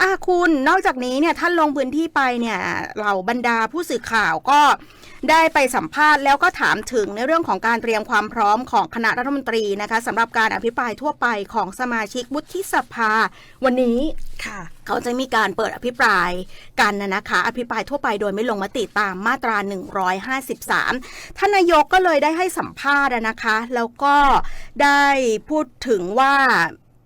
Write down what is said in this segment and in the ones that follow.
อะคุณนอกจากนี้เนี่ยท่านลงพื้นที่ไปเนี่ยเหล่าบรรดาผู้สื่อข่าวก็ได้ไปสัมภาษณ์แล้วก็ถามถึงในเรื่องของการเตรียมความพร้อมของคณะรัฐมนตรีนะคะสำหรับการอภิปรายทั่วไปของสมาชิกวุฒิสภา วันนี้ค่ะ เขาจะมีการเปิดอภิปรายกันนะนะคะ อภิปรายทั่วไปโดยไม่ลงมติตามมาตรา 153 ท่านนายกก็เลยได้ให้สัมภาษณ์อะนะคะ แล้วก็ได้พูดถึงว่า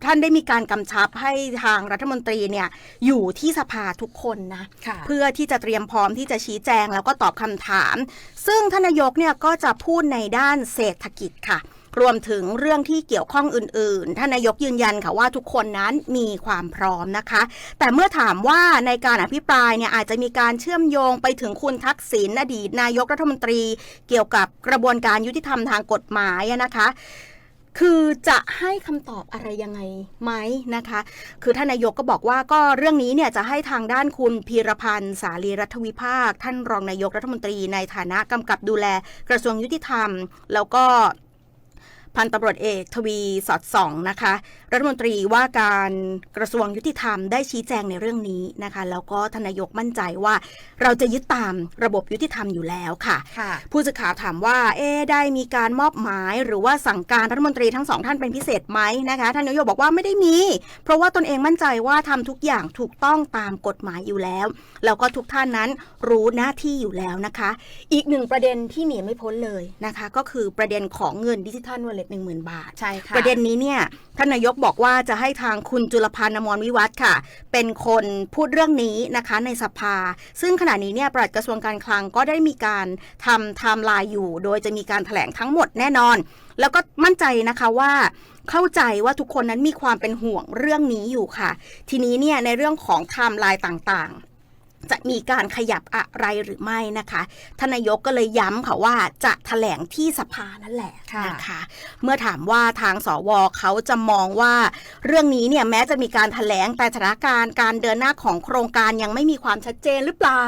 ท่านได้มีการกำชับให้ทางรัฐมนตรีเนี่ยอยู่ที่สภาทุกคนนะค่ะเพื่อที่จะเตรียมพร้อมที่จะชี้แจงแล้วก็ตอบคำถาม ซึ่งท่านนายกเนี่ยก็จะพูดในด้านเศรษฐกิจค่ะรวมถึงเรื่องที่เกี่ยวข้องอื่น ๆ ท่านนายกยืนยันค่ะว่าทุกคนนั้นมีความพร้อมนะคะ แต่เมื่อถามว่าในการอภิปรายเนี่ยอาจจะมีการเชื่อมโยงไปถึงคุณทักษิณอดีตนายกรัฐมนตรี เกี่ยวกับกระบวนการยุติธรรมทางกฎหมายอะนะคะ คือจะให้คำตอบอะไรยังไงไหมนะคะ คือท่านนายกก็บอกว่าก็เรื่องนี้เนี่ยจะให้ทางด้านคุณพีรพันธ์ สาลีรัฐวิภาค ท่านรองนายกรัฐมนตรีในฐานะกำกับดูแลกระทรวงยุติธรรม แล้วก็ พันตำรวจเอกทวีสอดส่องนะคะ รัฐมนตรีว่าการกระทรวงยุติธรรมได้ชี้แจงในเรื่องนี้นะคะ แล้วก็ทานนายกมั่นใจว่า เราจะยึดตามระบบยุติธรรมอยู่แล้วค่ะค่ะผู้สื่อข่าวถามว่า เอ๊ะได้มีการมอบหมาย หรือว่าสั่งการรัฐมนตรีทั้งสองท่านเป็นพิเศษไหมนะคะท่านนายกบอกว่าไม่ได้มี เพราะว่าตนเองมั่นใจว่าทำทุกอย่างถูกต้องตามกฎหมายอยู่แล้ว แล้วก็ทุกท่านนั้นรู้หน้าที่อยู่แล้วนะคะ อีกหนึ่งประเด็นที่หนีไม่พ้นเลยนะคะ ก็คือประเด็นของเงินดิจิทัลวอลเล็ตหนึ่งหมื่นบาท ใช่ค่ะ ประเด็นนี้เนี่ยท่านนายกบอกว่าจะให้ทางคุณจุลพันธ์อมรวิวัฒน์ค่ะ เป็นคนพูดเรื่องนี้นะคะในสภา ซึ่งขณะนี้เนี่ยปลัดกระทรวงการคลังก็ได้มีการทำไทม์ไลน์อยู่ โดยจะมีการถแถลงทั้งหมดแน่นอน แล้วก็มั่นใจนะคะว่าเข้าใจว่าทุกคนนั้นมีความเป็นห่วงเรื่องนี้อยู่ค่ะ ทีนี้เนี่ยในเรื่องของไทม์ไลน์ต่างๆ จะมีการขยับอะไรหรือไม่นะคะท่านนายกก็เลยย้ำค่ะว่าจะแถลงที่สภานั่นแหละค่ะนะคะเมื่อถามว่าทางสวเขาจะมองว่า เรื่องนี้เนี่ยแม้จะมีการถแถลงแต่สถานการณ์การเดินหน้าของโครงการยังไม่มีความชัดเจนหรือเปล่า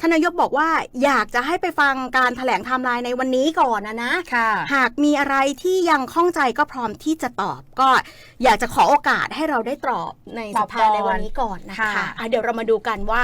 ท่านนายกบอกว่าอยากจะให้ไปฟังการถแถลงไทม์ไลน์ในวันนี้ก่อนนะนะค่ะหากมีอะไรที่ยังข้องใจก็พร้อมที่จะตอบก็อยากจะขอโอกาสให้เราได้ตอบในสภาตอบก่อนในวันนี้ก่อนนะคะค่ะอะเดี๋ยวเรามาดูกันว่า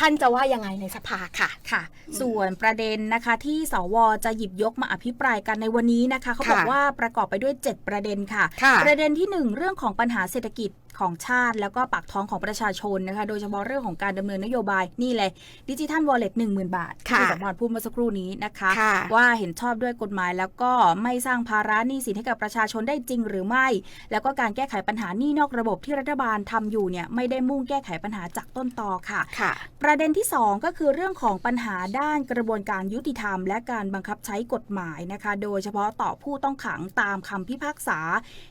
ท่านจะว่ายังไงในสภาค่ะ ค่ะ ส่วนประเด็นนะคะที่สวจะหยิบยกมาอภิปรายกันในวันนี้นะคะเขาบอกค่ะว่าประกอบไปด้วย 7 ประเด็นค่ะค่ะ ประเด็นที่ 1 เรื่องของปัญหาเศรษฐกิจของชาติ แล้วก็ปากท้องของประชาชนนะคะโดยเฉพาะเรื่องของการดำเนินนโยบายนี่เลยดิจิทัลวอลเล็ตหนึ่งหมื่นบาทค่ะที่สมพรพูดเมื่อสักครู่นี้นะคะค่ะว่าเห็นชอบด้วยกฎหมายแล้วก็ไม่สร้างภาระหนี้สินให้กับประชาชนได้จริงหรือไม่ แล้วก็การแก้ไขปัญหาหนี้นอกระบบที่รัฐบาลทำอยู่เนี่ยไม่ได้มุ่งแก้ไขปัญหาจากต้นตอค่ะค่ะประเด็นที่ 2 ก็คือเรื่องของปัญหาด้านกระบวนการยุติธรรม และการบังคับใช้กฎหมายนะคะ โดยเฉพาะต่อผู้ต้องขังตามคำพิพากษา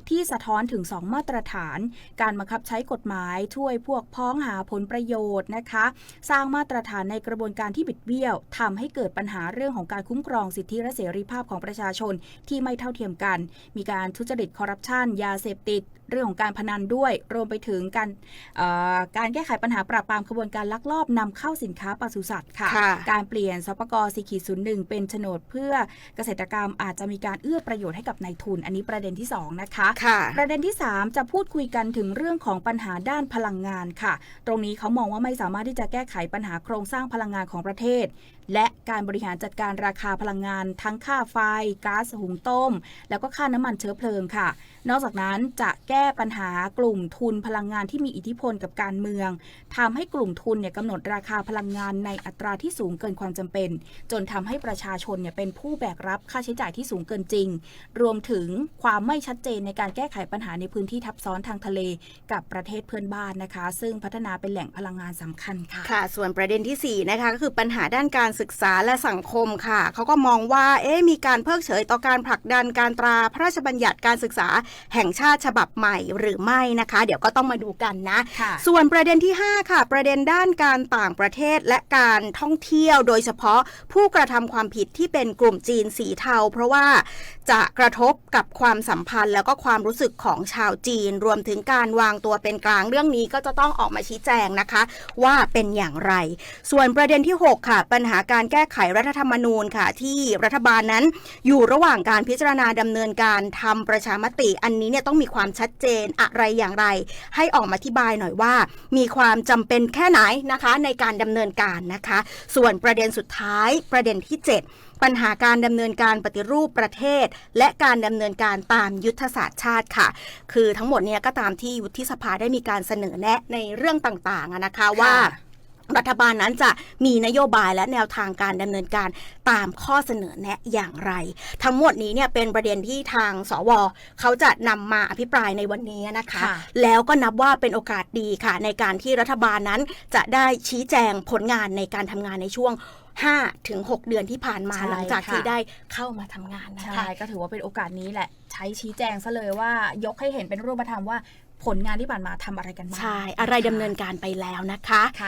ที่สะท้อนถึง 2 มาตรฐานการบังคับใช้กฎหมายช่วยพวกพ้องหาผลประโยชน์นะคะ สร้างมาตรฐานในกระบวนการที่บิดเบี้ยวทำให้เกิดปัญหาเรื่องของการคุ้มครองสิทธิและเสรีภาพของประชาชนที่ไม่เท่าเทียมกัน มีการทุจริตคอร์รัปชันยาเสพติดเรื่องของการพนันด้วย รวมไปถึงการเอ่อการแก้ไขปัญหาปราบปรามขบวนการลักลอบนำเข้าสินค้าปศุสัตว์ค่ะค่ะการเปลี่ยนสปกสีขีดศูนย์หนึ่งเป็นโฉนดเพื่อเกษตรกรรมอาจจะมีการเอื้อประโยชน์ให้กับนายทุน อันนี้ประเด็นที่ 2 นะคะค่ะประเด็นที่ 3 จะพูดคุยกันถึงเรื่องของปัญหาด้านพลังงานค่ะ ตรงนี้เขามองว่าไม่สามารถที่จะแก้ไขปัญหาโครงสร้างพลังงานของประเทศ และการบริหารจัดการราคาพลังงาน ทั้งค่าไฟก๊าซหุงต้ม แล้วก็ค่าน้ำมันเชื้อเพลิงค่ะ นอกจากนั้นจะแก้ปัญหากลุ่มทุนพลังงานที่มีอิทธิพลกับการเมืองทำให้กลุ่มทุนเนี่ยกำหนดราคาพลังงานในอัตราที่สูงเกินความจำเป็น จนทำให้ประชาชนเนี่ยเป็นผู้แบกรับค่าใช้จ่ายที่สูงเกินจริง รวมถึงความไม่ชัดเจนในการแก้ไขปัญหาในพื้นที่ทับซ้อนทางทะเลกับประเทศเพื่อนบ้านนะคะ ซึ่งพัฒนาเป็นแหล่งพลังงานสำคัญค่ะค่ะ ส่วนประเด็นที่ 4 นะคะ ก็คือปัญหาด้านการศึกษาและสังคมค่ะเขาก็มองว่าเอ๊ะมีการเพิกเฉยต่อการผลักดันการตราพระราชบัญญัติการศึกษาแห่งชาติฉบับใหม่หรือไม่นะคะ เดี๋ยวก็ต้องมาดูกันนะค่ะส่วนประเด็นที่ 5 ค่ะ ประเด็นด้านการต่างประเทศและการท่องเที่ยว โดยเฉพาะผู้กระทำความผิดที่เป็นกลุ่มจีนสีเทา เพราะว่าจะกระทบกับความสัมพันธ์ แล้วก็ความรู้สึกของชาวจีน รวมถึงการวางตัวเป็นกลางเรื่องนี้ก็จะต้องออกมาชี้แจงนะคะ ว่าเป็นอย่างไร ส่วนประเด็นที่ 6 ค่ะ ปัญหาการแก้ไขรัฐธรรมนูญค่ะ ที่รัฐบาลนั้นอยู่ระหว่างการพิจารณาดำเนินการทำประชามติ อันนี้เนี่ยต้องมีความชัดเจนอะไรอย่างไร ให้ออกมาอธิบายหน่อยว่า มีความจำเป็นแค่ไหนนะคะ ในการดำเนินการนะคะ ส่วนประเด็นสุดท้ายประเด็นที่ 7ปัญหาการดำเนินการปฏิรูปประเทศ และการดำเนินการตามยุทธศาสตร์ชาติค่ะ คือทั้งหมดเนี่ยก็ตามที่วุฒิสภาได้มีการเสนอแนะในเรื่องต่างๆอะนะคะว่ารัฐบาลนั้นจะมีนโยบายและแนวทางการดำเนินการตามข้อเสนอแนะอย่างไร ทั้งหมดนี้เนี่ยเป็นประเด็นที่ทางสวเขาจะนำมาอภิปรายในวันนี้นะคะค่ะแล้วก็นับว่าเป็นโอกาสดีค่ะ ในการที่รัฐบาลนั้นจะได้ชี้แจงผลงานในการทำงานในช่วง5ถึง6เดือนที่ผ่านมาใช่หลังจากค่ะที่ได้เข้ามาทำงานนะใช่คะก็ถือว่าเป็นโอกาสนี้แหละ ใช้ชี้แจงซะเลยว่ายกให้เห็นเป็นรูปธรรมว่า ผลงานที่ผ่านมาทำอะไรกันบ้าง ใช่ อะไรดำเนินการไปแล้วนะคะค่ะ